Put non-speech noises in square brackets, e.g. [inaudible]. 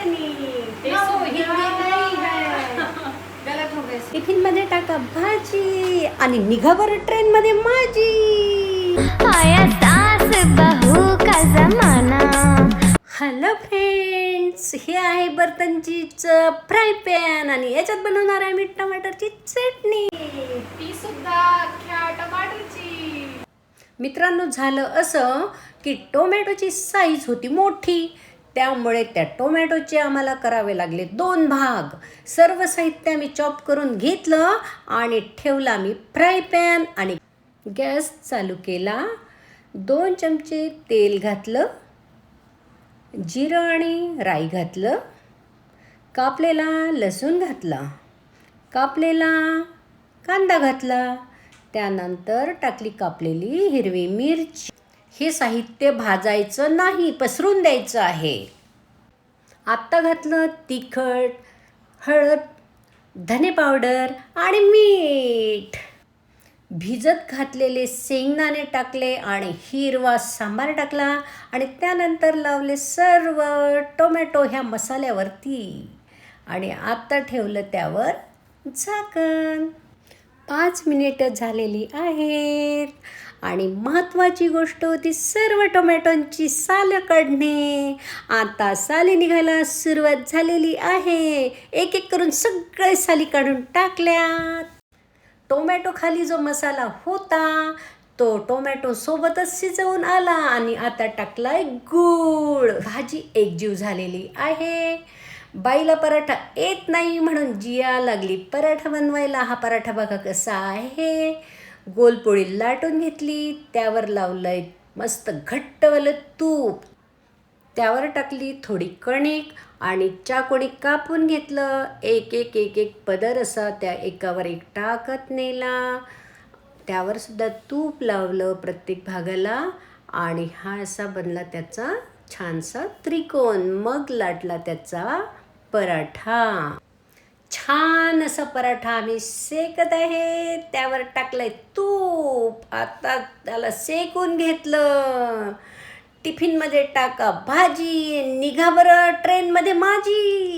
[laughs] टिफिनमध्ये टाका भाजी आणि निघा बरं ट्रेन मध्ये माझी आया सास बहू का जमाना? हॅलो फ्रेंड्स हे आहे बर्तनचीच फ्राय पॅन आणि याच्यात बनवणार आहे मी टमाटरची चटणी. ती सुद्धा टमाटरची. मित्रांनो झालं असं की टोमॅटोची साईज होती मोठी. त्यामुळे त्या टोमॅटोचे आम्हाला करावे लागले दोन भाग. सर्व साहित्य आम्ही चॉप करून घेतलं आणि ठेवला मी फ्राय पॅन आणि गॅस चालू केला. दोन चमचे तेल घातलं जिरं आणि राई घातलं कापलेला लसूण घातला कापलेला कांदा घातला त्यानंतर टाकली कापलेली हिरवी मिरची. हे साहित्य भाजायचं नाही पसरून द्यायचं आहे. आत्ता घातलं तिखट हळद धने पावडर आणि मीठ. भिजत घातलेले शेंगदाणे टाकले आणि हिरवा सांबार टाकला आणि त्यानंतर लावले सर्व टोमॅटो ह्या मसाल्यावरती. आणि आत्ता ठेवलं त्यावर झाकण. पाच मिनिटं झालेली आहेत. आणि महत्त्वाची गोष्ट होती सर्व टोमॅटोंची साल काढणे. आता साली निघायला सुरुवात झालेली आहे. एक एक करून सगळे साली काढून टाकल्यात. टोमॅटो खाली जो मसाला होता तो टोमॅटो सोबतच शिजवून आला आणि आता टाकलाय गूळ. भाजी एकजीव झालेली आहे. बाईला पराठा येत नाही म्हणून जिया लागली. पराठा बनवायला हा पराठा बघा कसा आहे. गोलपोळी लाटून घेतली त्यावर लावलंय मस्त घट्टवालं तूप. त्यावर टाकली थोडी कणिक आणि चाकोणी कापून घेतलं एक एक एक एक पदर असा त्या एकावर एक टाकत नेला. त्यावर सुद्धा तूप लावलं प्रत्येक भागाला आणि हा असा बनला त्याचा छानसा त्रिकोण. मग लाटला त्याचा पराठा. छान असा पराठा आम्ही सेकत आहे. त्यावर टाकलंय तूप. आता त्याला सेकून घेतलं. टिफिनमध्ये टाका भाजी. निघा बरं ट्रेनमध्ये माझी.